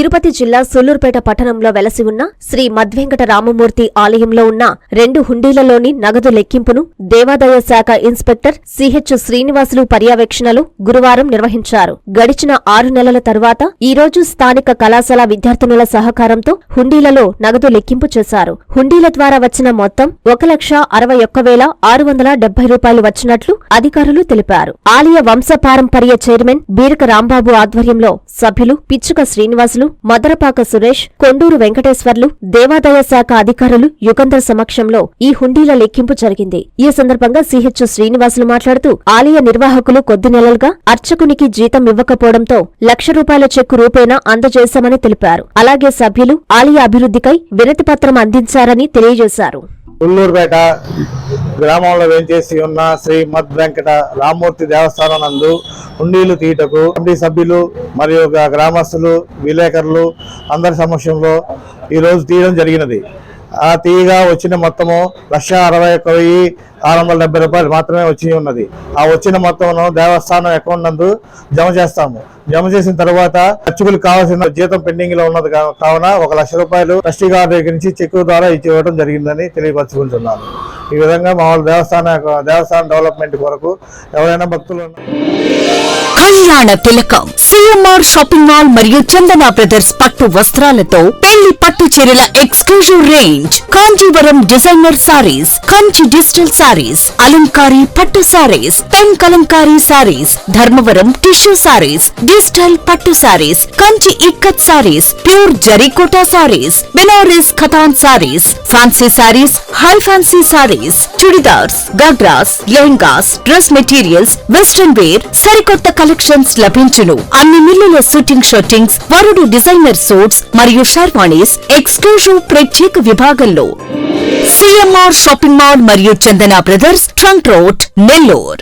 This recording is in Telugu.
తిరుపతి జిల్లా సూలూరుపేట పట్టణంలో వెలసి ఉన్న శ్రీ మద్వెంకట రామమూర్తి ఆలయంలో ఉన్న రెండు హుండీలలోని నగదు లెక్కింపును దేవాదాయ శాఖ ఇన్స్పెక్టర్ సిహెచ్ శ్రీనివాసులు పర్యవేక్షణలో గురువారం నిర్వహించారు. గడిచిన ఆరు నెలల తరువాత ఈ రోజు స్థానిక కళాశాల విద్యార్థినుల సహకారంతో హుండీలలో నగదు లెక్కింపు చేశారు. హుండీల ద్వారా వచ్చిన మొత్తం ఒక లక్ష అరవై ఒక్క వేల ఆరు వందల డెబ్బై రూపాయలు వచ్చినట్లు అధికారులు తెలిపారు. ఆలయ వంశపారంపర్య చైర్మన్ బీరక రాంబాబు ఆధ్వర్యంలో సభ్యులు పిచ్చుక శ్రీనివాసులు మదరపాక సురేష్ కొండూరు వెంకటేశ్వర్లు దేవాదాయ శాఖ అధికారులు యుగంధర్ సమక్షంలో ఈ హుండీల లెక్కింపు జరిగింది. ఈ సందర్భంగా సిహెచ్ శ్రీనివాసులు మాట్లాడుతూ ఆలయ నిర్వాహకులు కొద్ది నెలలుగా అర్చకునికి జీతం ఇవ్వకపోవడంతో లక్ష రూపాయల చెక్కు రూపేణా అందజేశామని తెలిపారు. అలాగే సభ్యులు ఆలయ అభివృద్ధికై వినతిపత్రం అందించారని తెలియజేశారు. ఉల్లూరుపేట గ్రామంలో వేంచేసి ఉన్న శ్రీ మద్ వెంకట రామూర్తి దేవస్థానం నందు హుండీలు తీయటకు కమిటీ సభ్యులు మరియు గ్రామస్తులు విలేకరులు అందరి సమక్షంలో ఈరోజు తీయడం జరిగినది. ఆ తీయగా వచ్చిన మొత్తము లక్ష అరవై ఒక్క వెయ్యి ఆరు వందల డెబ్బై రూపాయలు మాత్రమే వచ్చి ఉన్నది. ఆ వచ్చిన మొత్తమును దేవస్థానం అకౌంట్ నందు జమ చేస్తాము. జమ చేసిన తర్వాత ఖర్చుకులు కావాల్సిన జీతం పెండింగ్లో ఉన్నది కావున ఒక లక్ష రూపాయలు ట్రస్టీ గారి దగ్గర నుంచి చెక్కు ద్వారా ఇచ్చి జరిగిందని తెలియపరచుకుంటున్నాను. ఈ విధంగా మామూలు దేవస్థాన దేవస్థాన డెవలప్మెంట్ కొరకు ఎవరైనా భక్తులు కళ్యాణ తిలకం సిఎంఆర్ షాపింగ్ మాల్ మరియు చందన బ్రదర్స్ పట్టు వస్త్రాలతో పెళ్ళి పట్టు చీరల exclusive range. Kanjeevaram designer sarees Kanchi digital sarees అలంకారీ పట్టు sarees pen kalamkari sarees Dharmavaram tissue sarees digital పట్టు saris Kanchi ikat saris pure zari kota sarees Banaras Katan sarees fancy sarees high fancy sarees churidars ghagras lehengas dress materials western wear సరికొత్త కలెక్షన్స్ లభించును. అన్ని మిల్లుల షూటింగ్ షర్టింగ్స్ వరుడు డిజైనర్ సూట్స్ మరియు షర్వాణీస్ ఎక్స్క్లూజివ్ ప్రత్యేక విభాగంలో. సిఎంఆర్ షాపింగ్ మాల్ మరియు Chandana brothers trunk road Nellore